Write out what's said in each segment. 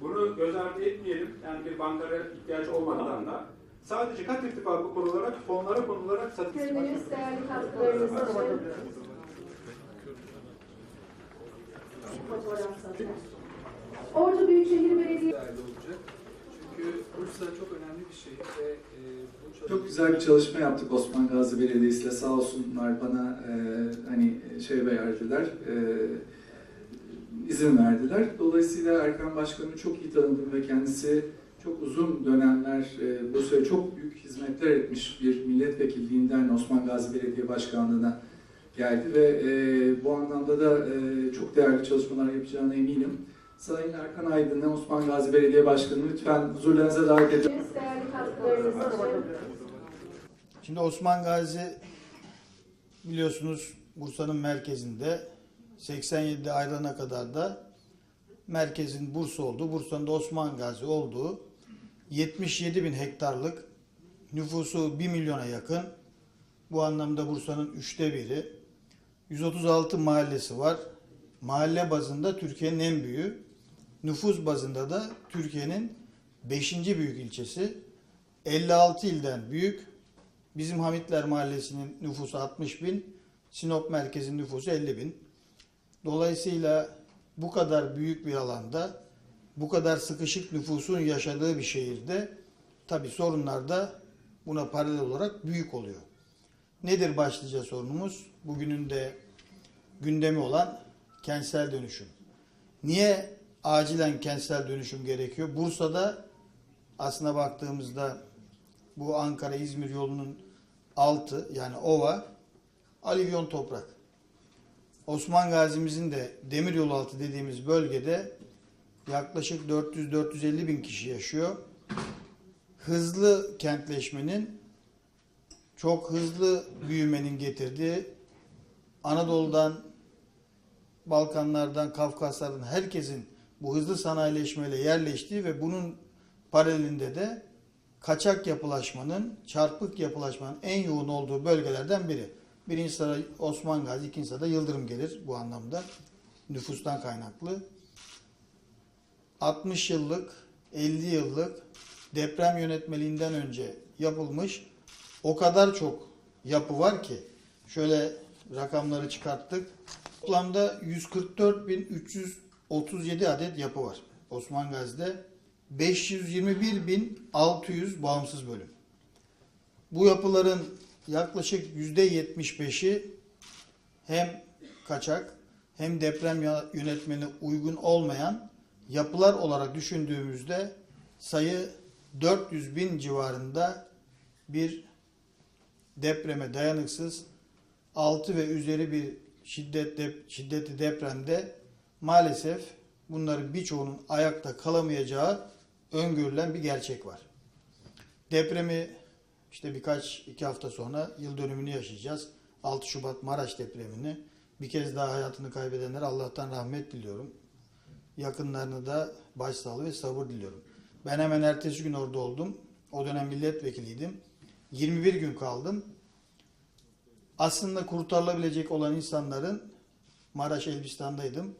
Bunu göz ardı etmeyelim. Yani bir bankara ihtiyaç olmadan da sadece kat irtifakı kurularak, fonlara konularak satış Kendiniz değerli katkılarınız için. Ordu Büyükşehir Belediyesi. Çünkü Bursa çok önemli bir şehir ve e, Çok güzel bir çalışma yaptık Osman Gazi Belediyesi ile. Sağ olsunlar bana e, hani şey verdiler, e, izin verdiler. Dolayısıyla Erkan Başkan'ı çok iyi tanıdım ve kendisi çok uzun dönemler e, Bursa'ya çok büyük hizmetler etmiş bir milletvekilliğinden Osman Gazi Belediye Başkanlığı'na geldi ve e, bu anlamda da e, çok değerli çalışmalar yapacağına eminim. Sayın Erkan Aydın'ı Osman Gazi Belediye Başkanı lütfen huzurlarınıza davet için Şimdi Osman Gazi biliyorsunuz Bursa'nın merkezinde 87'de ayrılana kadar da merkezin Bursa olduğu, Bursa'nın da Osman Gazi olduğu 77 bin hektarlık nüfusu 1 milyona yakın. Bu anlamda Bursa'nın üçte biri. 136 mahallesi var. Mahalle bazında Türkiye'nin en büyüğü. Nüfus bazında da Türkiye'nin 5. büyük ilçesi. 56 ilden büyük. Bizim Hamitler Mahallesi'nin nüfusu 60 bin, Sinop merkezin nüfusu 50 bin. Dolayısıyla bu kadar büyük bir alanda, bu kadar sıkışık nüfusun yaşadığı bir şehirde tabi sorunlar da buna paralel olarak büyük oluyor. Nedir başlıca sorunumuz? Bugünün de gündemi olan kentsel dönüşüm. Niye acilen kentsel dönüşüm gerekiyor? Bursa'da aslına baktığımızda bu Ankara-İzmir yolunun altı yani ova alüvyon toprak. Osman Gazi'mizin de demir yolu altı dediğimiz bölgede yaklaşık 400-450 bin kişi yaşıyor. Hızlı kentleşmenin çok hızlı büyümenin getirdiği Anadolu'dan Balkanlardan, Kafkaslardan herkesin bu hızlı sanayileşmeyle yerleştiği ve bunun paralelinde de kaçak yapılaşmanın, çarpık yapılaşmanın en yoğun olduğu bölgelerden biri. Birinci sırada Osman Gazi, ikinci sırada Yıldırım gelir bu anlamda. Nüfustan kaynaklı. 60 yıllık, 50 yıllık deprem yönetmeliğinden önce yapılmış o kadar çok yapı var ki şöyle rakamları çıkarttık. Toplamda 144.337 adet yapı var Osman Gazi'de. 521.600 bağımsız bölüm. Bu yapıların yaklaşık %75'i hem kaçak hem deprem yönetmeni uygun olmayan yapılar olarak düşündüğümüzde sayı 400 bin civarında bir depreme dayanıksız 6 ve üzeri bir şiddet dep- şiddetli depremde maalesef bunların birçoğunun ayakta kalamayacağı öngörülen bir gerçek var. Depremi işte birkaç iki hafta sonra yıl dönümünü yaşayacağız. 6 Şubat Maraş depremini. Bir kez daha hayatını kaybedenlere Allah'tan rahmet diliyorum. Yakınlarına da başsağlığı ve sabır diliyorum. Ben hemen ertesi gün orada oldum. O dönem milletvekiliydim. 21 gün kaldım. Aslında kurtarılabilecek olan insanların Maraş Elbistan'daydım.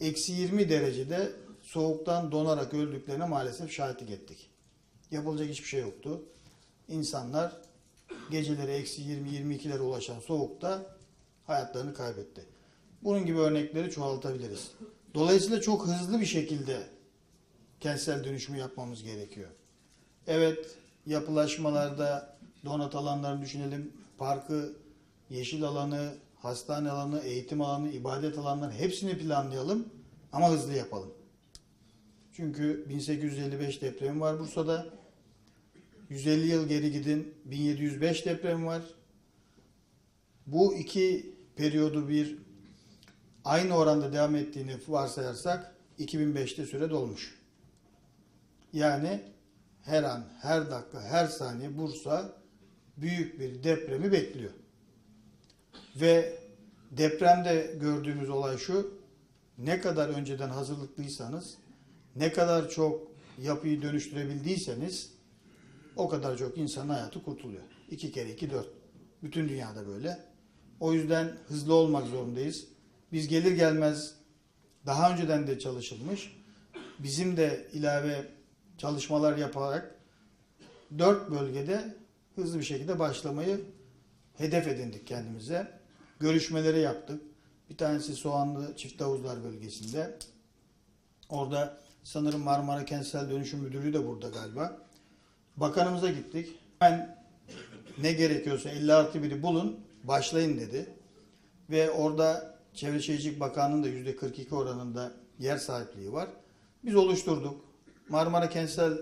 Eksi 20 derecede soğuktan donarak öldüklerine maalesef şahitlik ettik. Yapılacak hiçbir şey yoktu. İnsanlar geceleri eksi 20-22'lere ulaşan soğukta hayatlarını kaybetti. Bunun gibi örnekleri çoğaltabiliriz. Dolayısıyla çok hızlı bir şekilde kentsel dönüşümü yapmamız gerekiyor. Evet, yapılaşmalarda donat alanlarını düşünelim. Parkı, yeşil alanı, hastane alanı, eğitim alanı, ibadet alanları hepsini planlayalım ama hızlı yapalım. Çünkü 1855 depremi var Bursa'da. 150 yıl geri gidin 1705 depremi var. Bu iki periyodu bir aynı oranda devam ettiğini varsayarsak 2005'te süre dolmuş. Yani her an, her dakika, her saniye Bursa büyük bir depremi bekliyor. Ve depremde gördüğümüz olay şu, ne kadar önceden hazırlıklıysanız, ne kadar çok yapıyı dönüştürebildiyseniz o kadar çok insan hayatı kurtuluyor. İki kere iki dört. Bütün dünyada böyle. O yüzden hızlı olmak zorundayız. Biz gelir gelmez daha önceden de çalışılmış bizim de ilave çalışmalar yaparak dört bölgede hızlı bir şekilde başlamayı hedef edindik kendimize. Görüşmeleri yaptık. Bir tanesi Soğanlı Çift Havuzlar bölgesinde. Orada sanırım Marmara Kentsel Dönüşüm Müdürlüğü de burada galiba. Bakanımıza gittik. Ben ne gerekiyorsa 50 artı 1'i bulun, başlayın dedi. Ve orada Çevre Şehircilik Bakanlığı'nın da %42 oranında yer sahipliği var. Biz oluşturduk. Marmara Kentsel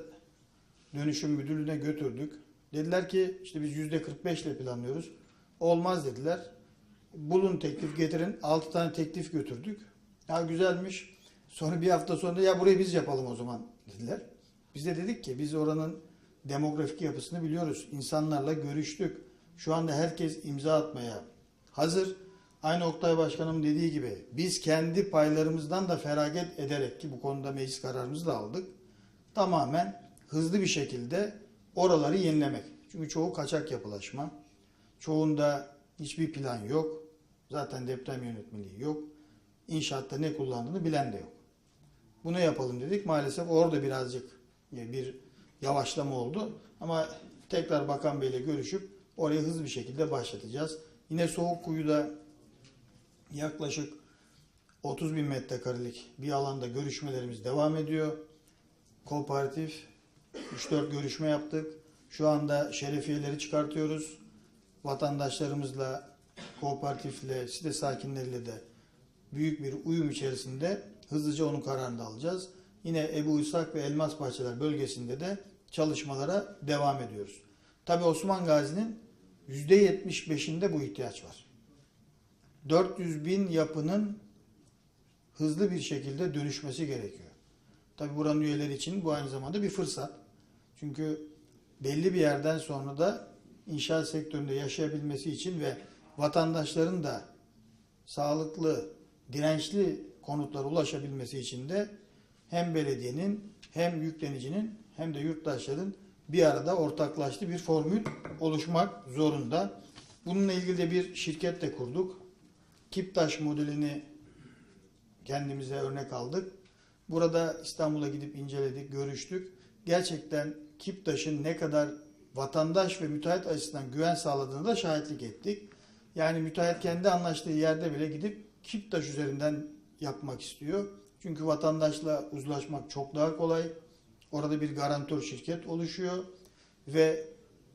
Dönüşüm Müdürlüğü'ne götürdük. Dediler ki işte biz %45 ile planlıyoruz. Olmaz dediler. Bulun teklif getirin. 6 tane teklif götürdük. Ya güzelmiş. Sonra bir hafta sonra ya burayı biz yapalım o zaman dediler. Biz de dedik ki biz oranın demografik yapısını biliyoruz. İnsanlarla görüştük. Şu anda herkes imza atmaya hazır. Aynı Oktay Başkanım dediği gibi biz kendi paylarımızdan da feragat ederek ki bu konuda meclis kararımızı da aldık. Tamamen hızlı bir şekilde oraları yenilemek. Çünkü çoğu kaçak yapılaşma. Çoğunda hiçbir plan yok. Zaten deprem yönetmeliği yok. İnşaatta ne kullandığını bilen de yok. Bunu yapalım dedik. Maalesef orada birazcık bir yavaşlama oldu. Ama tekrar Bakan Bey'le görüşüp orayı hızlı bir şekilde başlatacağız. Yine Soğukkuyu'da yaklaşık 30 bin metrekarelik bir alanda görüşmelerimiz devam ediyor. Kooperatif 3-4 görüşme yaptık. Şu anda şerefiyeleri çıkartıyoruz. Vatandaşlarımızla, kooperatifle, site sakinleriyle de büyük bir uyum içerisinde hızlıca onun kararını da alacağız. Yine Ebu İshak ve Elmas Bahçeler bölgesinde de çalışmalara devam ediyoruz. Tabi Osman Gazi'nin %75'inde bu ihtiyaç var. 400 bin yapının hızlı bir şekilde dönüşmesi gerekiyor. Tabi buranın üyeleri için bu aynı zamanda bir fırsat. Çünkü belli bir yerden sonra da inşaat sektöründe yaşayabilmesi için ve vatandaşların da sağlıklı, dirençli konutlara ulaşabilmesi için de hem belediyenin hem yüklenicinin hem de yurttaşların bir arada ortaklaştığı bir formül oluşmak zorunda. Bununla ilgili de bir şirket de kurduk. Kiptaş modelini kendimize örnek aldık. Burada İstanbul'a gidip inceledik, görüştük. Gerçekten Kiptaş'ın ne kadar vatandaş ve müteahhit açısından güven sağladığını da şahitlik ettik. Yani müteahhit kendi anlaştığı yerde bile gidip Kiptaş üzerinden yapmak istiyor. Çünkü vatandaşla uzlaşmak çok daha kolay. Orada bir garantör şirket oluşuyor ve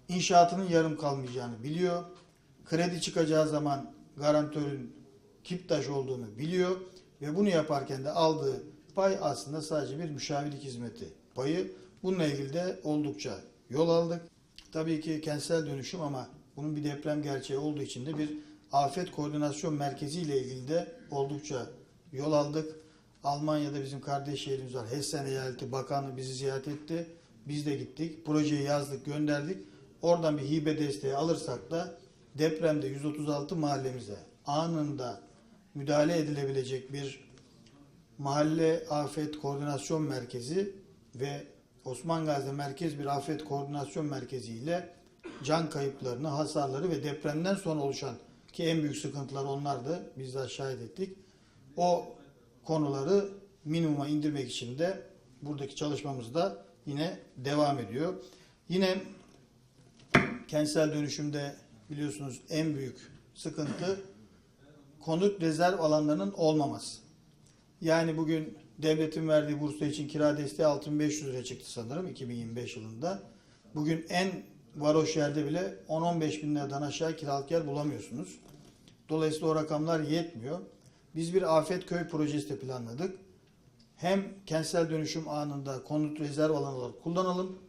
inşaatının yarım kalmayacağını biliyor. Kredi çıkacağı zaman garantörün Kiptaş olduğunu biliyor ve bunu yaparken de aldığı pay aslında sadece bir müşavirlik hizmeti payı. Bununla ilgili de oldukça yol aldık. Tabii ki kentsel dönüşüm ama bunun bir deprem gerçeği olduğu için de bir afet koordinasyon merkezi ile ilgili de oldukça yol aldık. Almanya'da bizim kardeş şehrimiz var. Hessen Eyaleti Bakanı bizi ziyaret etti. Biz de gittik. Projeyi yazdık, gönderdik. Oradan bir hibe desteği alırsak da depremde 136 mahallemize anında müdahale edilebilecek bir mahalle afet koordinasyon merkezi ve Osman Gazi'de merkez bir afet koordinasyon merkezi ile can kayıplarını, hasarları ve depremden sonra oluşan ki en büyük sıkıntılar onlardı. Biz de şahit ettik. O konuları minimuma indirmek için de buradaki çalışmamız da yine devam ediyor. Yine kentsel dönüşümde biliyorsunuz en büyük sıkıntı konut rezerv alanlarının olmaması. Yani bugün devletin verdiği Bursa için kira desteği 6500 lira çıktı sanırım 2025 yılında. Bugün en varoş yerde bile 10-15 bin liradan aşağı kiralık yer bulamıyorsunuz. Dolayısıyla o rakamlar yetmiyor. Biz bir afet köy projesi de planladık. Hem kentsel dönüşüm anında konut rezerv alanı olarak kullanalım.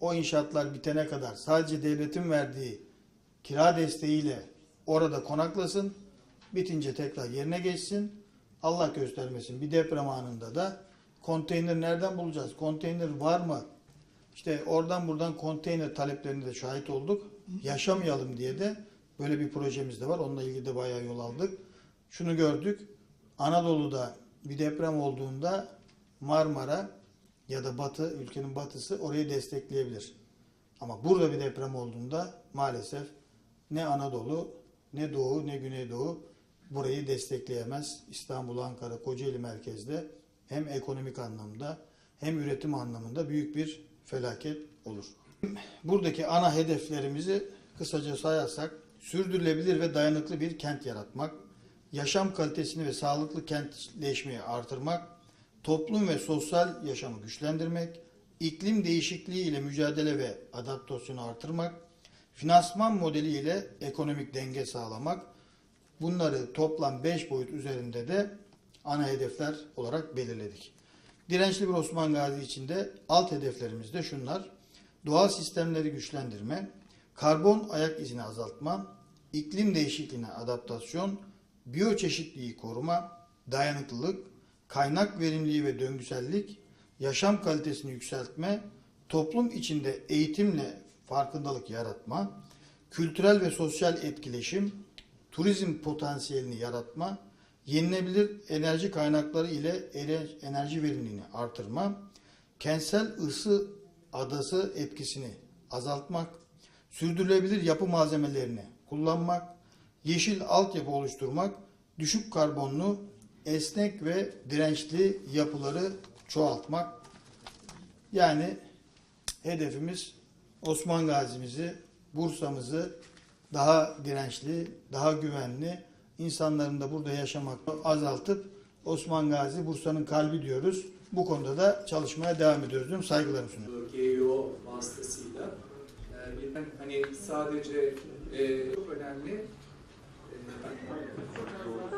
O inşaatlar bitene kadar sadece devletin verdiği kira desteğiyle orada konaklasın. Bitince tekrar yerine geçsin. Allah göstermesin bir deprem anında da konteyner nereden bulacağız? Konteyner var mı? İşte oradan buradan konteyner taleplerine de şahit olduk. Yaşamayalım diye de böyle bir projemiz de var. Onunla ilgili de bayağı yol aldık. Şunu gördük. Anadolu'da bir deprem olduğunda Marmara ya da Batı, ülkenin batısı orayı destekleyebilir. Ama burada bir deprem olduğunda maalesef ne Anadolu, ne Doğu, ne Güneydoğu burayı destekleyemez. İstanbul, Ankara, Kocaeli merkezde hem ekonomik anlamda hem üretim anlamında büyük bir felaket olur. Buradaki ana hedeflerimizi kısaca sayarsak sürdürülebilir ve dayanıklı bir kent yaratmak, yaşam kalitesini ve sağlıklı kentleşmeyi artırmak, toplum ve sosyal yaşamı güçlendirmek, iklim değişikliği ile mücadele ve adaptasyonu artırmak, finansman modeli ile ekonomik denge sağlamak, bunları toplam 5 boyut üzerinde de ana hedefler olarak belirledik. Dirençli bir Osman Gazi için de alt hedeflerimiz de şunlar. Doğal sistemleri güçlendirme, karbon ayak izini azaltma, iklim değişikliğine adaptasyon, biyoçeşitliği koruma, dayanıklılık, kaynak verimliliği ve döngüsellik, yaşam kalitesini yükseltme, toplum içinde eğitimle farkındalık yaratma, kültürel ve sosyal etkileşim, turizm potansiyelini yaratma, yenilebilir enerji kaynakları ile enerji verimliliğini artırma, kentsel ısı adası etkisini azaltmak, sürdürülebilir yapı malzemelerini kullanmak, yeşil altyapı oluşturmak, düşük karbonlu, esnek ve dirençli yapıları çoğaltmak. Yani hedefimiz Osman Gazi'mizi, Bursa'mızı daha dirençli, daha güvenli, insanların da burada yaşamak azaltıp Osman Gazi Bursa'nın kalbi diyoruz. Bu konuda da çalışmaya devam ediyoruz diyorum. Saygılarımı sunuyorum. GEO vasıtasıyla e, bir hani sadece e, çok önemli Oh.